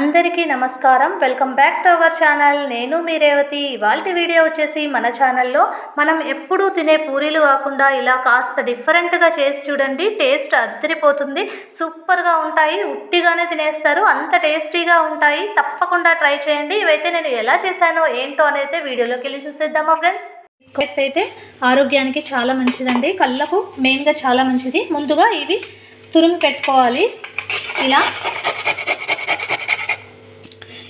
అందరికీ నమస్కారం. Welcome back to our channel నేను మీ రేవతి. ఇవాళ వీడియో వచ్చేసి మన ఛానల్లో మనం ఎప్పుడూ తినే పూరీలు కాకుండా ఇలా కాస్త డిఫరెంట్గా చేసి చూడండి. టేస్ట్ అద్దరిపోతుంది. సూపర్గా ఉంటాయి. ఉట్టిగానే తినేస్తారు. అంత టేస్టీగా ఉంటాయి. తప్పకుండా ట్రై చేయండి. ఇవైతే నేను ఎలా చేశానో ఏంటో అనేది వీడియోలోకి వెళ్ళి చూసేద్దామా ఫ్రెండ్స్ బిస్కెట్ అయితే ఆరోగ్యానికి చాలా మంచిదండి. కళ్ళకు మెయిన్గా చాలా మంచిది. ముందుగా ఇవి తురుము పెట్టుకోవాలి. ఇలా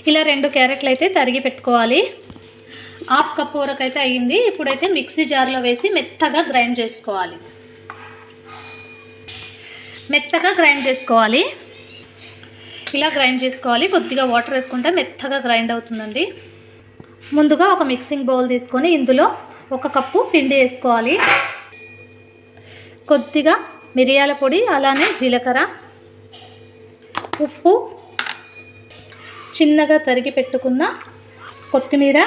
ఇలా రెండు క్యారెట్లు అయితే తరిగి పెట్టుకోవాలి. హాఫ్ కప్ వరకు అయితే అయ్యింది. ఇప్పుడైతే మిక్సీ జార్లో వేసి మెత్తగా గ్రైండ్ చేసుకోవాలి. మెత్తగా గ్రైండ్ చేసుకోవాలి. ఇలా గ్రైండ్ చేసుకోవాలి. కొద్దిగా వాటర్ వేసుకుంటే మెత్తగా గ్రైండ్ అవుతుందండి. ముందుగా ఒక మిక్సింగ్ బౌల్ తీసుకొని ఇందులో ఒక కప్పు పిండి వేసుకోవాలి. కొద్దిగా మిరియాల పొడి అలానే జీలకర్ర ఉప్పు చిన్నగా తరిగి పెట్టుకున్న కొత్తిమీర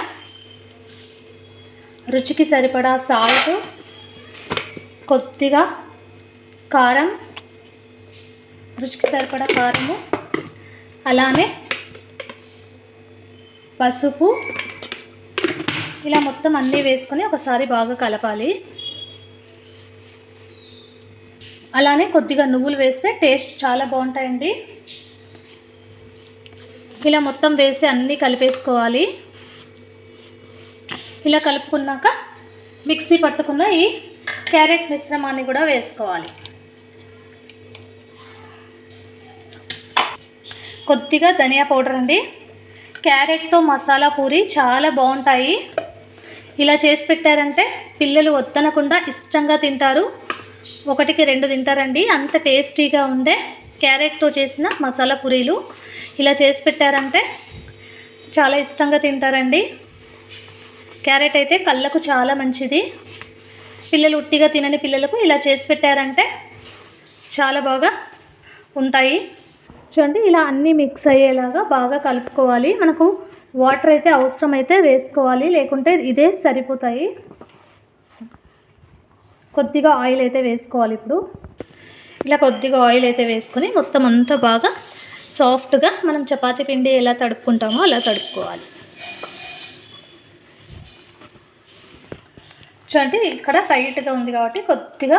రుచికి సరిపడా సాల్ట్ కొద్దిగా కారం రుచికి సరిపడా కారము అలానే పసుపు ఇలా మొత్తం అన్నీ వేసుకొని ఒకసారి బాగా కలపాలి. అలానే కొద్దిగా నువ్వులు వేస్తే టేస్ట్ చాలా బాగుంటాయండి. ఇలా మొత్తం వేసి అన్నీ కలిపేసుకోవాలి. ఇలా కలుపుకున్నాక మిక్సీ పట్టుకున్న ఈ క్యారెట్ మిశ్రమాన్ని కూడా వేసుకోవాలి. కొద్దిగా ధనియా పౌడర్ అండి. క్యారెట్తో మసాలా పూరి చాలా బాగుంటాయి. ఇలా చేసి పెట్టారంటే పిల్లలు వద్దనకుండా ఇష్టంగా తింటారు. ఒకటికి రెండు తింటారండి. అంత టేస్టీగా ఉండే క్యారెట్తో చేసిన మసాలా పూరీలు. ఇలా చేసి పెట్టారంటే చాలా ఇష్టంగా తింటారండి. క్యారెట్ అయితే కళ్ళకు చాలా మంచిది. పిల్లలు ఉట్టిగా తినని పిల్లలకు ఇలా చేసి పెట్టారంటే చాలా బాగా ఉంటాయి. చూడండి ఇలా అన్నీ మిక్స్ అయ్యేలాగా బాగా కలుపుకోవాలి. మనకు వాటర్ అయితే అవసరం అయితే వేసుకోవాలి. లేకుంటే ఇదే సరిపోతాయి. కొద్దిగా ఆయిల్ అయితే వేసుకోవాలి ఇప్పుడు. ఇలా కొద్దిగా ఆయిల్ అయితే వేసుకొని మొత్తం అంతా బాగా సాఫ్ట్గా మనం చపాతీ పిండి ఎలా తడుపుకుంటామో అలా తడుపుకోవాలి. చూడండి ఇక్కడ టైట్గా ఉంది కాబట్టి కొద్దిగా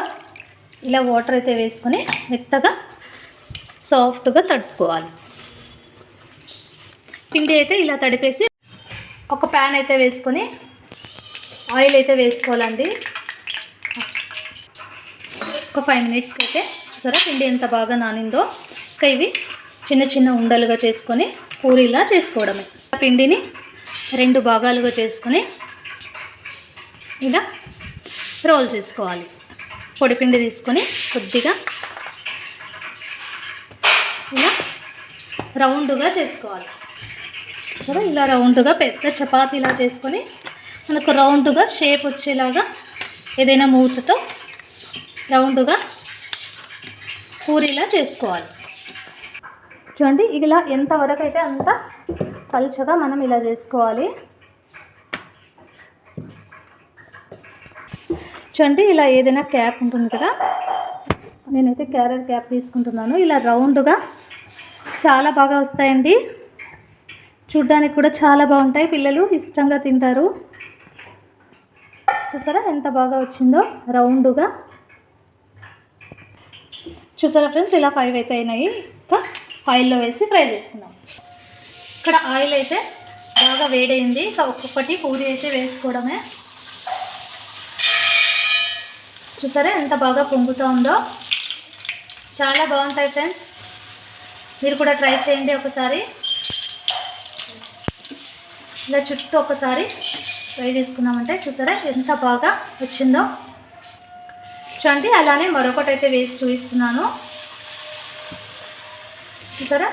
ఇలా వాటర్ అయితే వేసుకొని మెత్తగా సాఫ్ట్గా తడుపుకోవాలి. పిండి అయితే ఇలా తడిపేసి ఒక ప్యాన్ అయితే వేసుకొని ఆయిల్ అయితే వేసుకోవాలండి. ఒక ఫైవ్ మినిట్స్కి అయితే చూసారా పిండి ఎంత బాగా నానిందో. ఇంకా ఇవి చిన్న చిన్న ఉండలుగా చేసుకొని పూరీలా చేసుకోవడమే. పిండిని రెండు భాగాలుగా చేసుకొని ఇలా రోల్ చేసుకోవాలి. పొడిపిండి తీసుకొని కొద్దిగా ఇలా రౌండ్గా చేసుకోవాలి. సరే ఇలా రౌండ్గా పెద్ద చపాతీలా చేసుకొని మనకు రౌండ్గా షేప్ వచ్చేలాగా ఏదైనా మూతతో రౌండ్గా పూరీలా చేసుకోవాలి. చూడండి ఇలా ఎంతవరకు అయితే అంత పలుచగా మనం ఇలా చేసుకోవాలి. చూడండి ఇలా ఏదైనా క్యాప్ ఉంటుంది కదా నేనైతే క్యారెట్ క్యాప్ తీసుకుంటున్నాను. ఇలా రౌండ్గా చాలా బాగా వస్తాయండి. చూడ్డానికి కూడా చాలా బాగుంటాయి. పిల్లలు ఇష్టంగా తింటారు. చూసారా ఎంత బాగా వచ్చిందో రౌండ్గా. చూసారా ఫ్రెండ్స్ ఇలా ఫైవ్ అయితే అయినాయి. ఆయిల్లో వేసి ఫ్రై చేసుకున్నాం ఇక్కడ ఆయిల్ అయితే బాగా వేడైంది. ఒక్కొక్కటి పూరి అయితే వేసుకోవడమే. చూసారా ఎంత బాగా పొంగుతూ ఉందో? చాలా బాగుంటాయి ఫ్రెండ్స్. మీరు కూడా ట్రై చేయండి ఒకసారి. ఇలా చుట్టూ ఒకసారి ఫ్రై చేసుకున్నామంటే చూసారా ఎంత బాగా వచ్చిందో. చూడండి అలానే మరొకటి అయితే వేసి చూపిస్తున్నాను. చూసారా?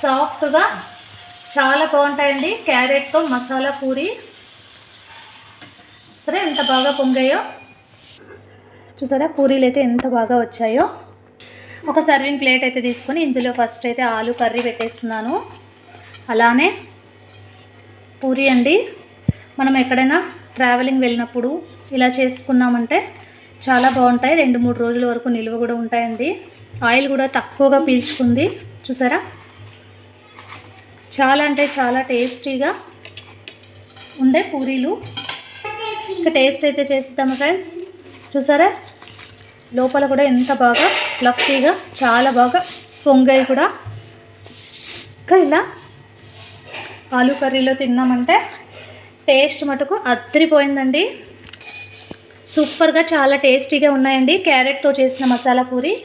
సాఫ్ట్గా చాలా బాగుంటాయండి. క్యారెట్తో మసాలా పూరి. సరే ఎంత బాగా పొంగాయో. చూసారా? పూరీలు అయితే ఎంత బాగా వచ్చాయో. ఒక సర్వింగ్ ప్లేట్ అయితే తీసుకొని ఇందులో ఫస్ట్ అయితే ఆలు కర్రీ పెట్టేస్తున్నాను. అలానే పూరి అండి. మనం ఎక్కడైనా ట్రావెలింగ్ వెళ్ళినప్పుడు ఇలా చేసుకున్నామంటే చాలా బాగుంటాయి. రెండు మూడు రోజుల వరకు నిల్వ కూడా ఉంటాయండి. ఆయిల్ కూడా తక్కువగా పీల్చుకుంది. చూసారా? చాలా అంటే చాలా టేస్టీగా ఉండే పూరీలు. ఇంకా టేస్ట్ అయితే చేస్తాము ఫ్రెండ్స్. చూసారా? లోపల కూడా ఎంత బాగా ఫ్లఫీగా చాలా బాగా పొంగాయి కూడా. ఇంకా ఇలా ఆలు కర్రీలో తిన్నామంటే టేస్ట్ మటుకు అద్దరిపోయిందండి. సూపర్గా చాలా టేస్టీగా ఉన్నాయండి. క్యారెట్తో చేసిన మసాలా పూరి.